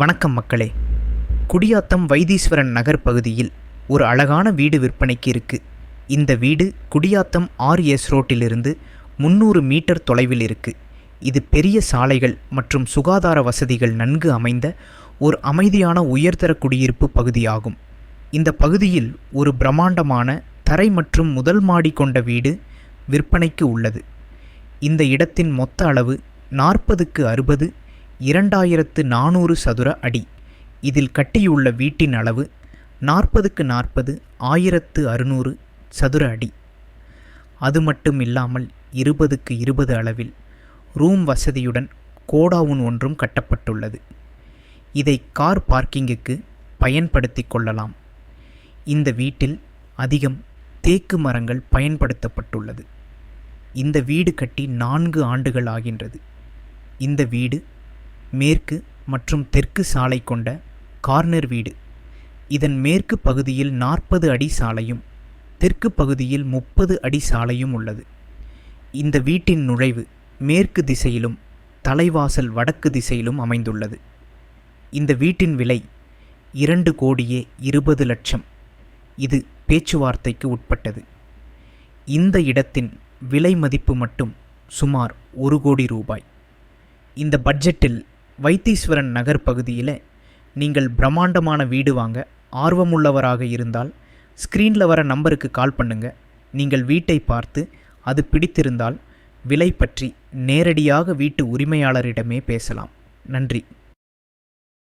வணக்கம் மக்களே. குடியாத்தம் வைத்தீஸ்வரன் நகர் பகுதியில் ஒரு அழகான வீடு விற்பனைக்கு இருக்கு. இந்த வீடு குடியாத்தம் ஆர்எஸ் ரோட்டிலிருந்து முந்நூறு மீட்டர் தொலைவில் இருக்கு. இது பெரிய சாலைகள் மற்றும் சுகாதார வசதிகள் நன்கு அமைந்த ஒரு அமைதியான உயர்தர குடியிருப்பு பகுதியாகும். இந்த பகுதியில் ஒரு பிரம்மாண்டமான தரை மற்றும் முதல் மாடி கொண்ட வீடு விற்பனைக்கு உள்ளது. இந்த இடத்தின் மொத்த அளவு நாற்பதுக்கு அறுபது இரண்டாயிரத்து நானூறு சதுர அடி. இதில் கட்டியுள்ள வீட்டின் அளவு நாற்பதுக்கு நாற்பது ஆயிரத்து அறுநூறு சதுர அடி. அது மட்டும் இல்லாமல் இருபதுக்கு இருபது அளவில் ரூம் வசதியுடன் கோடாவுன் ஒன்றும் கட்டப்பட்டுள்ளது. இதை கார் பார்க்கிங்குக்கு பயன்படுத்தி கொள்ளலாம். இந்த வீட்டில் அதிகம் தேக்கு மரங்கள் பயன்படுத்தப்பட்டுள்ளது. இந்த வீடு கட்டி நான்கு ஆண்டுகள் ஆகின்றது. இந்த வீடு மேற்கு மற்றும் தெற்கு சாலை கொண்ட கார்னர் வீடு. இதன் மேற்கு பகுதியில் நாற்பது அடி சாலையும் தெற்கு பகுதியில் முப்பது அடி சாலையும் உள்ளது. இந்த வீட்டின் நுழைவு மேற்கு திசையிலும் தலைவாசல் வடக்கு திசையிலும் அமைந்துள்ளது. இந்த வீட்டின் விலை இரண்டு கோடியே இருபது லட்சம். இது பேச்சுவார்த்தைக்கு உட்பட்டது. இந்த இடத்தின் விலை மதிப்பு மட்டும் சுமார் ஒரு கோடி ரூபாய். இந்த பட்ஜெட்டில் வைத்தீஸ்வரன் நகர் பகுதியில் நீங்கள் பிரம்மாண்டமான வீடு வாங்க ஆர்வமுள்ளவராக இருந்தால் ஸ்க்ரீனில் வர நம்பருக்கு கால் பண்ணுங்கள் நீங்கள் வீட்டை பார்த்து அது பிடித்திருந்தால் விலை பற்றி நேரடியாக வீட்டு உரிமையாளரிடமே பேசலாம். நன்றி.